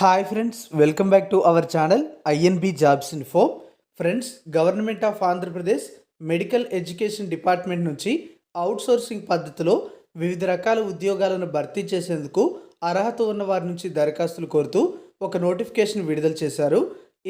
Hi friends welcome back to our channel INB jobs info friends government of Andhra Pradesh medical education department నుంచి outsourcing పద్ధతిలో వివిధ రకాల ఉద్యోగాలను భర్తీ చేసేందుకు అర్హత ఉన్న వారి నుంచి దరఖాస్తులు కోరుతూ ఒక నోటిఫికేషన్ విడుదల చేశారు.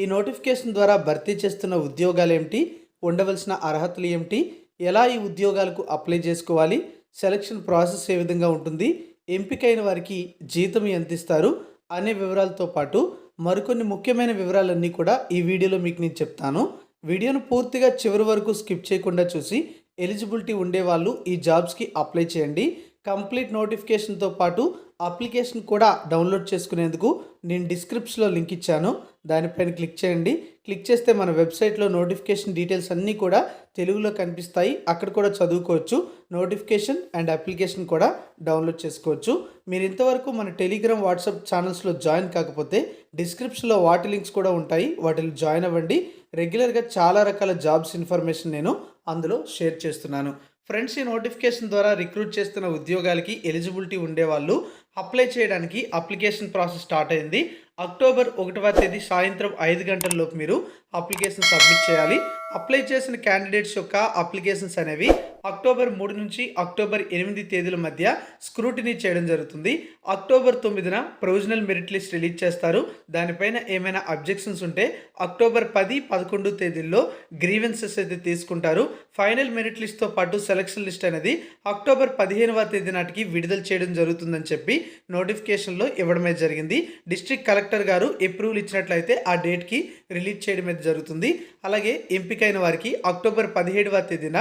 ఈ నోటిఫికేషన్ ద్వారా భర్తీ చేస్తున్న ఉద్యోగాలు ఏమిటి? ఉండవలసిన అర్హతలు ఏమిటి? ఎలా ఈ ఉద్యోగాలకు అప్లై చేసుకోవాలి? సెలక్షన్ ప్రాసెస్ ఏ విధంగా ఉంటుంది? ఎంపికైన వారికి జీతం ఎంత ఇస్తారు? అనే వివరాలతో పాటు మరికొన్ని ముఖ్యమైన వివరాలన్నీ కూడా ఈ వీడియోలో మీకు నేను చెప్తాను. వీడియోను పూర్తిగా చివరి వరకు స్కిప్ చేయకుండా చూసి ఎలిజిబిలిటీ ఉండేవాళ్ళు ఈ జాబ్స్కి అప్లై చేయండి. కంప్లీట్ నోటిఫికేషన్తో పాటు అప్లికేషన్ కూడా డౌన్లోడ్ చేసుకునేందుకు నేను డిస్క్రిప్షన్లో లింక్ ఇచ్చాను. దానిపైన క్లిక్ చేయండి. క్లిక్ చేస్తే మన వెబ్సైట్లో నోటిఫికేషన్ డీటెయిల్స్ అన్నీ కూడా తెలుగులో కనిపిస్తాయి. అక్కడ కూడా చదువుకోవచ్చు. నోటిఫికేషన్ అండ్ అప్లికేషన్ కూడా డౌన్లోడ్ చేసుకోవచ్చు. మీరు ఇంతవరకు మన టెలిగ్రామ్ వాట్సాప్ ఛానల్స్లో జాయిన్ కాకపోతే డిస్క్రిప్షన్లో వాటి లింక్స్ కూడా ఉంటాయి. వాటిలో జాయిన్ అవ్వండి. రెగ్యులర్గా చాలా రకాల జాబ్స్ ఇన్ఫర్మేషన్ నేను అందులో షేర్ చేస్తున్నాను. ఫ్రెండ్స్ ఈ నోటిఫికేషన్ ద్వారా రిక్రూట్ చేస్తున్న ఉద్యోగాలకి ఎలిజిబిలిటీ ఉండేవాళ్ళు అప్లై చేయడానికి అప్లికేషన్ ప్రాసెస్ స్టార్ట్ అయింది. అక్టోబర్ ఒకటవ తేదీ సాయంత్రం ఐదు గంటలలోపు మీరు అప్లికేషన్ సబ్మిట్ చేయాలి. అప్లై చేసిన క్యాండిడేట్స్ యొక్క అప్లికేషన్స్ అనేవి అక్టోబర్ మూడు నుంచి అక్టోబర్ ఎనిమిది తేదీల మధ్య స్క్రూటినీ చేయడం జరుగుతుంది. అక్టోబర్ తొమ్మిదిన ప్రొవిజనల్ మెరిట్ లిస్ట్ రిలీజ్ చేస్తారు. దానిపైన ఏమైనా అబ్జెక్షన్స్ ఉంటే అక్టోబర్ పది పదకొండు తేదీల్లో గ్రీవెన్సెస్ అయితే తీసుకుంటారు. ఫైనల్ మెరిట్ లిస్ట్తో పాటు సెలక్షన్ లిస్ట్ అనేది అక్టోబర్ పదిహేనవ తేదీ నాటికి విడుదల చేయడం జరుగుతుందని చెప్పి నోటిఫికేషన్లో ఇవ్వడమే జరిగింది. డిస్ట్రిక్ట్ కలెక్టర్ గారు అప్రూవల్ ఇచ్చినట్లయితే ఆ డేట్కి రిలీజ్ చేయడం అయితే జరుగుతుంది. అలాగే ఎంపికైన వారికి అక్టోబర్ పదిహేడవ తేదీన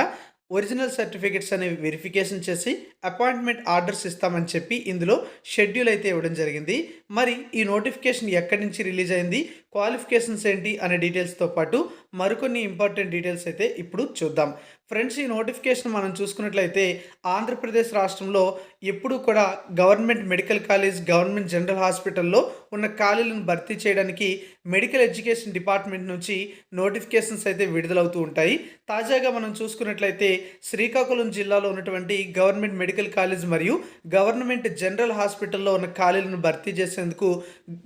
ఒరిజినల్ సర్టిఫికెట్స్ అనేవి వెరిఫికేషన్ చేసి అపాయింట్మెంట్ ఆర్డర్స్ ఇస్తామని చెప్పి ఇందులో షెడ్యూల్ అయితే ఇవ్వడం జరిగింది. మరి ఈ నోటిఫికేషన్ ఎక్కడి నుంచి రిలీజ్ అయింది? క్వాలిఫికేషన్స్ ఏంటి అనే డీటెయిల్స్తో పాటు మరికొన్ని ఇంపార్టెంట్ డీటెయిల్స్ అయితే ఇప్పుడు చూద్దాం. ఫ్రెండ్స్ ఈ నోటిఫికేషన్ మనం చూసుకున్నట్లయితే ఆంధ్రప్రదేశ్ రాష్ట్రంలో ఎప్పుడు కూడా government medical college government general హాస్పిటల్లో ఉన్న ఖాళీలను భర్తీ చేయడానికి మెడికల్ ఎడ్యుకేషన్ డిపార్ట్మెంట్ నుంచి నోటిఫికేషన్స్ అయితే విడుదలవుతూ ఉంటాయి. తాజాగా మనం చూసుకున్నట్లయితే శ్రీకాకుళం జిల్లాలో ఉన్నటువంటి గవర్నమెంట్ మెడికల్ కాలేజ్ మరియు గవర్నమెంట్ జనరల్ హాస్పిటల్లో ఉన్న ఖాళీలను భర్తీ చేసేందుకు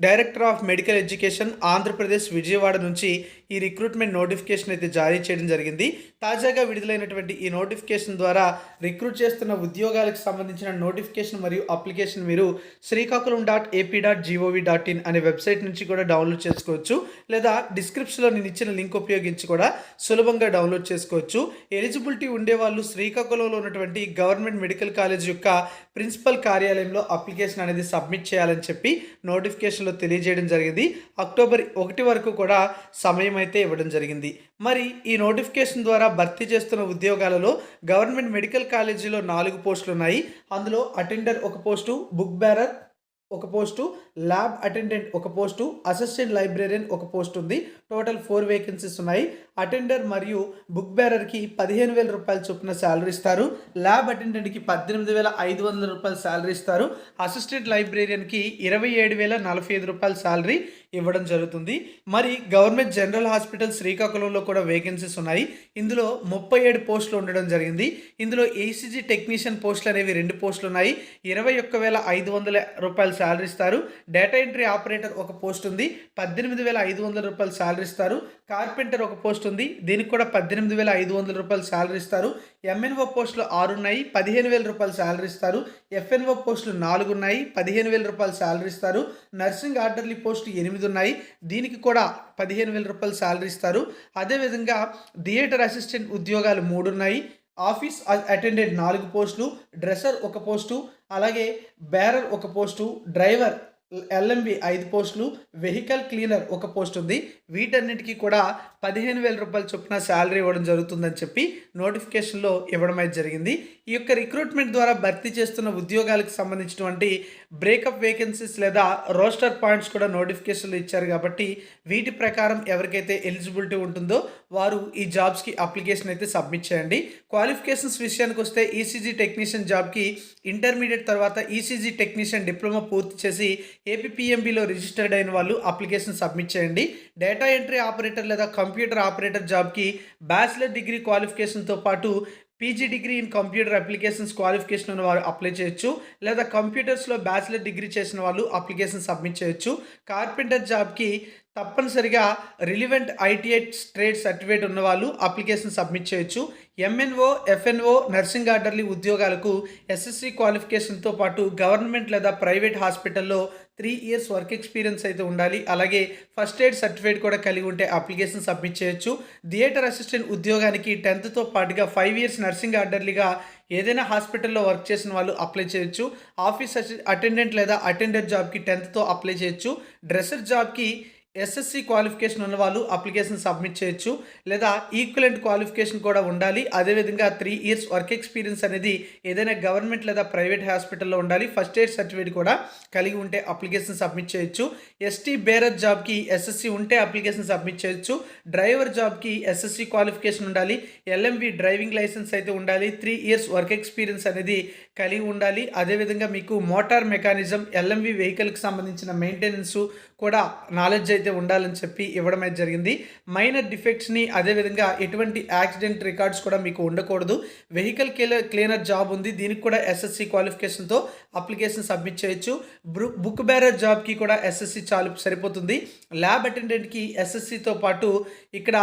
director of medical education Andhra Pradesh Vijayawada నుంచి ఈ రిక్రూట్మెంట్ నోటిఫికేషన్ అయితే జారీ చేయడం జరిగింది. తాజాగా విడుదలైనటువంటి ఈ నోటిఫికేషన్ ద్వారా రిక్రూట్ చేస్తున్న ఉద్యోగాలకు సంబంధించిన నోటిఫికేషన్ మరియు అప్లికేషన్ మీరు Srikakulam dot AP dot GOV dot in అనే వెబ్సైట్ నుంచి కూడా డౌన్లోడ్ చేసుకోవచ్చు. లేదా డిస్క్రిప్షన్లో నేను ఇచ్చిన లింక్ ఉపయోగించి కూడా సులభంగా డౌన్లోడ్ చేసుకోవచ్చు. ఎలిజిబిలిటీ ఉండేవాళ్ళు శ్రీకాకుళంలో ఉన్నటువంటి గవర్నమెంట్ మెడికల్ కాలేజ్ యొక్క ప్రిన్సిపల్ కార్యాలయంలో అప్లికేషన్ అనేది సబ్మిట్ చేయాలని చెప్పి నోటిఫికేషన్లో తెలియజేయడం జరిగింది. అక్టోబర్ ఒకటి వరకు కూడా సమయం అయితే ఇవ్వడం జరిగింది. మరి ఈ నోటిఫికేషన్ ద్వారా భర్తీ చేస్తున్న ఉద్యోగాలలో గవర్నమెంట్ మెడికల్ కాలేజీలో నాలుగు పోస్టులు ఉన్నాయి. అందులో అటెండర్ ఒక పోస్టు బుక్ బ్యారర్ ఒక పోస్టు ల్యాబ్ అటెండెంట్ ఒక పోస్టు అసిస్టెంట్ లైబ్రేరియన్ ఒక పోస్ట్ ఉంది. టోటల్ ఫోర్ వేకెన్సీస్ ఉన్నాయి. అటెండర్ మరియు బుక్ బేరర్కి పదిహేను వేల రూపాయల చొప్పున శాలరీ ఇస్తారు. ల్యాబ్ అటెండెంట్కి పద్దెనిమిది వేల ఐదు వందల రూపాయల శాలరీ ఇస్తారు. అసిస్టెంట్ లైబ్రేరియన్కి ఇరవై ఏడు వేల నలభై ఐదు రూపాయల శాలరీ ఇవ్వడం జరుగుతుంది. మరి గవర్నమెంట్ జనరల్ హాస్పిటల్ శ్రీకాకుళంలో కూడా వేకెన్సీస్ ఉన్నాయి. ఇందులో ముప్పై ఏడు పోస్టులు ఉండడం జరిగింది. ఇందులో ఏసీజీ టెక్నీషియన్ పోస్టులు అనేవి రెండు పోస్టులు ఉన్నాయి. ఇరవై ఒక్క వేల ఐదు వందల రూపాయలు శాలరీ ఇస్తారు. డేటా ఎంట్రీ ఆపరేటర్ ఒక పోస్ట్ ఉంది. పద్దెనిమిది వేల ఐదు వందల రూపాయలు శాలరీ ఇస్తారు. కార్పెంటర్ ఒక పోస్ట్ వస్తుంది. దీనికి కూడా పద్దెనిమిది వేల ఐదు వందల రూపాయలు శాలరీ ఇస్తారు. ఎంఎన్ఓ పోస్టులు ఆరు ఉన్నాయి పదిహేను వేల రూపాయలు శాలరీ ఇస్తారు. ఎఫ్ఎన్ఓ పోస్టులు నాలుగు ఉన్నాయి పదిహేను వేల రూపాయలు శాలరీ ఇస్తారు. నర్సింగ్ ఆర్డర్లీ పోస్టులు ఎనిమిది ఉన్నాయి. దీనికి కూడా పదిహేను వేల రూపాయలు శాలరీ ఇస్తారు. అదేవిధంగా థియేటర్ అసిస్టెంట్ ఉద్యోగాలు మూడు ఉన్నాయి ఆఫీస్ అటెండెంట్ నాలుగు పోస్టులు డ్రెస్సర్ ఒక పోస్టు అలాగే బ్యారర్ ఒక పోస్టు డ్రైవర్ ఎల్ఎంబి ఐదు పోస్టులు వెహికల్ క్లీనర్ ఒక పోస్ట్ ఉంది. వీటన్నిటికీ కూడా పదిహేను వేల రూపాయల చొప్పున శాలరీ ఇవ్వడం జరుగుతుందని చెప్పి నోటిఫికేషన్లో ఇవ్వడం అయితే జరిగింది. ఈ యొక్క రిక్రూట్మెంట్ ద్వారా భర్తీ చేస్తున్న ఉద్యోగాలకు సంబంధించినటువంటి బ్రేకప్ వేకెన్సీస్ లేదా రోస్టర్ పాయింట్స్ కూడా నోటిఫికేషన్లు ఇచ్చారు కాబట్టి వీటి ప్రకారం ఎవరికైతే ఎలిజిబిలిటీ ఉంటుందో వారు ఈ జాబ్స్కి అప్లికేషన్ అయితే సబ్మిట్ చేయండి. క్వాలిఫికేషన్స్ విషయానికి వస్తే ఈసీజీ టెక్నీషియన్ జాబ్కి ఇంటర్మీడియట్ తర్వాత ఈసీజీ టెక్నీషియన్ డిప్లొమా పూర్తి చేసి ఏపీపీఎంబీలో రిజిస్టర్డ్ అయిన వాళ్ళు అప్లికేషన్ సబ్మిట్ చేయండి. డేటా ఎంట్రీ ఆపరేటర్ లేదా కంప్యూటర్ ఆపరేటర్ జాబ్కి బ్యాచిలర్ డిగ్రీ క్వాలిఫికేషన్తో పాటు PG degree in computer applications qualification ఉన్న వారు అప్లై చేయొచ్చు. లేదా కంప్యూటర్స్లో బ్యాచిలర్ డిగ్రీ చేసిన వాళ్ళు అప్లికేషన్ సబ్మిట్ చేయొచ్చు. కార్పెంటర్ జాబ్కి తప్పనిసరిగా రిలివెంట్ ఐటీఐ ట్రేడ్ సర్టిఫికేట్ ఉన్న వాళ్ళు అప్లికేషన్ సబ్మిట్ చేయొచ్చు. ఎంఎన్ఓ ఎఫ్ఎన్ఓ నర్సింగ్ ఆర్డర్లీ ఉద్యోగాలకు ఎస్ఎస్సి క్వాలిఫికేషన్తో పాటు గవర్నమెంట్ లేదా ప్రైవేట్ హాస్పిటల్లో త్రీ ఇయర్స్ వర్క్ ఎక్స్పీరియన్స్ అయితే ఉండాలి. అలాగే ఫస్ట్ ఎయిడ్ సర్టిఫికేట్ కూడా కలిగి ఉంటే అప్లికేషన్ సబ్మిట్ చేయొచ్చు. థియేటర్ అసిస్టెంట్ ఉద్యోగానికి టెన్త్తో పాటుగా ఫైవ్ ఇయర్స్ నర్సింగ్ ఆర్డర్లీగా ఏదైనా హాస్పిటల్లో వర్క్ చేసిన వాళ్ళు అప్లై చేయొచ్చు. ఆఫీస్ అటెండెంట్ లేదా అటెండర్ జాబ్కి టెన్త్తో అప్లై చేయొచ్చు. డ్రెస్సర్ జాబ్కి ఎస్ఎస్సి క్వాలిఫికేషన్ ఉన్న వాళ్ళు అప్లికేషన్ సబ్మిట్ చేయొచ్చు లేదా ఈక్వలెంట్ క్వాలిఫికేషన్ కూడా ఉండాలి. అదేవిధంగా త్రీ ఇయర్స్ వర్క్ ఎక్స్పీరియన్స్ అనేది ఏదైనా గవర్నమెంట్ లేదా ప్రైవేట్ హాస్పిటల్లో ఉండాలి. ఫస్ట్ ఎయిడ్ సర్టిఫికేట్ కూడా కలిగి ఉంటే అప్లికేషన్ సబ్మిట్ చేయొచ్చు. ఎస్టీ బేరర్ జాబ్కి ఎస్ఎస్సి ఉంటే అప్లికేషన్ సబ్మిట్ చేయొచ్చు. డ్రైవర్ జాబ్కి ఎస్ఎస్సి క్వాలిఫికేషన్ ఉండాలి. ఎల్ఎంవి డ్రైవింగ్ లైసెన్స్ అయితే ఉండాలి. త్రీ ఇయర్స్ వర్క్ ఎక్స్పీరియన్స్ అనేది కలిగి ఉండాలి. అదేవిధంగా మీకు మోటార్ మెకానిజం ఎల్ఎంవి వెహికల్కి సంబంధించిన మెయింటెనెన్స్ కూడా నాలెడ్జ్ అయితే ఉండాలని చెప్పి ఇవ్వడం అయితే జరిగింది. మైనర్ డిఫెక్ట్స్ని అదేవిధంగా ఎటువంటి యాక్సిడెంట్ రికార్డ్స్ కూడా మీకు ఉండకూడదు. వెహికల్ క్లీనర్ జాబ్ ఉంది. దీనికి కూడా ఎస్ఎస్సి క్వాలిఫికేషన్తో అప్లికేషన్ సబ్మిట్ చేయొచ్చు. బుక్ బ్యారర్ జాబ్కి కూడా ఎస్ఎస్సి చాలు సరిపోతుంది. ల్యాబ్ అటెండెంట్కి ఎస్ఎస్సితో పాటు ఇక్కడ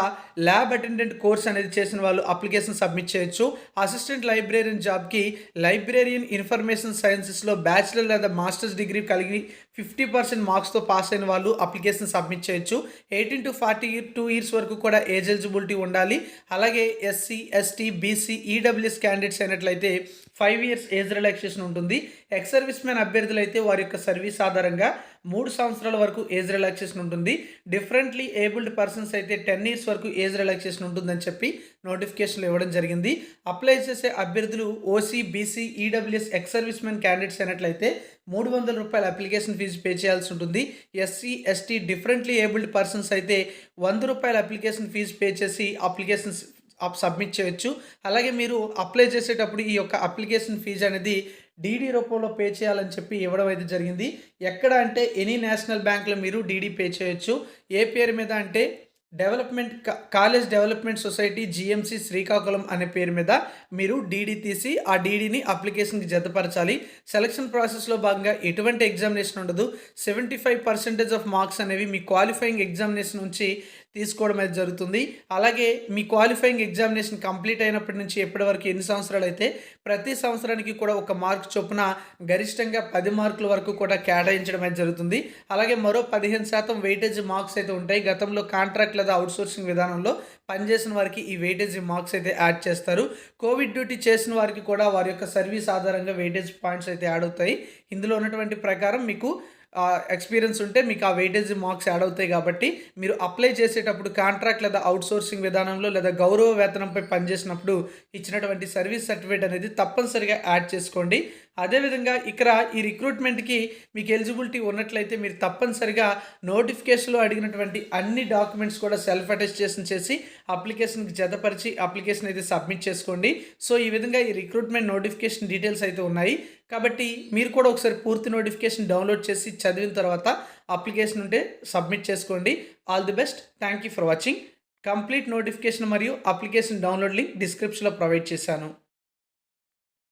ల్యాబ్ అటెండెంట్ కోర్స్ అనేది చేసిన వాళ్ళు అప్లికేషన్ సబ్మిట్ చేయొచ్చు. అసిస్టెంట్ లైబ్రేరియన్ జాబ్కి లైబ్రరీ లైబ్రేరియన్ ఇన్ఫర్మేషన్ సైన్సెస్లో బ్యాచిలర్ లేదా మాస్టర్స్ డిగ్రీ కలిగి ఫిఫ్టీ పర్సెంట్ మార్క్స్తో పాస్ అయిన వాళ్ళు అప్లికేషన్ సబ్మిట్ చేయొచ్చు. Eighteen to forty two years వరకు కూడా ఏజ్ ఎలిజిబిలిటీ ఉండాలి. అలాగే SC ST BC EWS candidates అయినట్లయితే ఫైవ్ ఇయర్స్ ఏజ్ రిలాక్సేషన్ ఉంటుంది. ఎక్స్ సర్వీస్ మ్యాన్ అభ్యర్థులు అయితే వారి యొక్క సర్వీస్ ఆధారంగా మూడు సంవత్సరాల వరకు ఏజ్ రిలాక్సేషన్ ఉంటుంది. డిఫరెంట్లీ ఏబుల్డ్ పర్సన్స్ అయితే టెన్ ఇయర్స్ వరకు ఏజ్ రిలాక్సేషన్ ఉంటుందని చెప్పి నోటిఫికేషన్లు ఇవ్వడం జరిగింది. అప్లై చేసే అభ్యర్థులు OC BC EWS ex service man candidates అయినట్లయితే మూడు వందల రూపాయల అప్లికేషన్ ఫీజు పే చేయాల్సి ఉంటుంది. SC ST differently abled persons అయితే వంద రూపాయల అప్లికేషన్ ఫీజు పే చేసి అప్లికేషన్స్ సబ్మిట్ చేయొచ్చు. అలాగే మీరు అప్లై చేసేటప్పుడు ఈ యొక్క అప్లికేషన్ ఫీజు అనేది డీడీ రూపంలో పే చేయాలని చెప్పి ఇవ్వడం అయితే జరిగింది. ఎక్కడ అంటే ఎనీ నేషనల్ బ్యాంక్లో మీరు డీడీ పే చేయొచ్చు. ఏ పేరు మీద అంటే development college development society GMC Srikakulam అనే పేరు మీద మీరు డీడీ తీసి ఆ డీడీని అప్లికేషన్కి జతపరచాలి. సెలక్షన్ ప్రాసెస్లో భాగంగా ఎటువంటి ఎగ్జామినేషన్ ఉండదు. Seventy five percentage of marks అనేవి మీ క్వాలిఫైయింగ్ ఎగ్జామినేషన్ నుంచి తీసుకోవడం అయితే జరుగుతుంది. అలాగే మీ క్వాలిఫైయింగ్ ఎగ్జామినేషన్ కంప్లీట్ అయినప్పటి నుంచి ఎప్పటి వరకు ఎన్ని సంవత్సరాలు అయితే ప్రతి సంవత్సరానికి కూడా ఒక మార్క్ చొప్పున గరిష్టంగా పది మార్కుల వరకు కూడా కేటాయించడం అయితే జరుగుతుంది. అలాగే మరో పదిహేను శాతం వెయిటేజ్ మార్క్స్ అయితే ఉంటాయి. గతంలో కాంట్రాక్ట్ లేదా అవుట్సోర్సింగ్ విధానంలో పనిచేసిన వారికి ఈ వెయిటేజ్ మార్క్స్ అయితే యాడ్ చేస్తారు. కోవిడ్ డ్యూటీ చేసిన వారికి కూడా వారి యొక్క సర్వీస్ ఆధారంగా వెయిటేజ్ పాయింట్స్ అయితే యాడ్ అవుతాయి. ఇందులో ఉన్నటువంటి ప్రకారం మీకు ఎక్స్పీరియన్స్ ఉంటే మీకు ఆ వెయిటేజ్ మార్క్స్ యాడ్ అవుతాయి కాబట్టి మీరు అప్లై చేసేటప్పుడు కాంట్రాక్ట్ లేదా అవుట్సోర్సింగ్ విధానంలో లేదా గౌరవ వేతనంపై పనిచేసినప్పుడు ఇచ్చినటువంటి సర్వీస్ సర్టిఫికేట్ అనేది తప్పనిసరిగా యాడ్ చేసుకోండి. అదేవిధంగా ఇక్కడ ఈ రిక్రూట్మెంట్కి మీకు ఎలిజిబిలిటీ ఉన్నట్లయితే మీరు తప్పనిసరిగా నోటిఫికేషన్లో అడిగినటువంటి అన్ని డాక్యుమెంట్స్ కూడా సెల్ఫ్ అటెస్టేషన్ చేసి అప్లికేషన్కి జతపరిచి అప్లికేషన్ అయితే సబ్మిట్ చేసుకోండి. సో ఈ విధంగా ఈ రిక్రూట్మెంట్ నోటిఫికేషన్ డీటెయిల్స్ అయితే ఉన్నాయి. కాబట్టి మీరు కూడా ఒకసారి పూర్తి నోటిఫికేషన్ డౌన్లోడ్ చేసి చదివిన తర్వాత అప్లికేషన్ ఉంటే సబ్మిట్ చేసుకోండి. All the best. Thank you for watching. Complete notification మరియు అప్లికేషన్ డౌన్లోడ్ లింక్ డిస్క్రిప్షన్లో ప్రొవైడ్ చేశాను.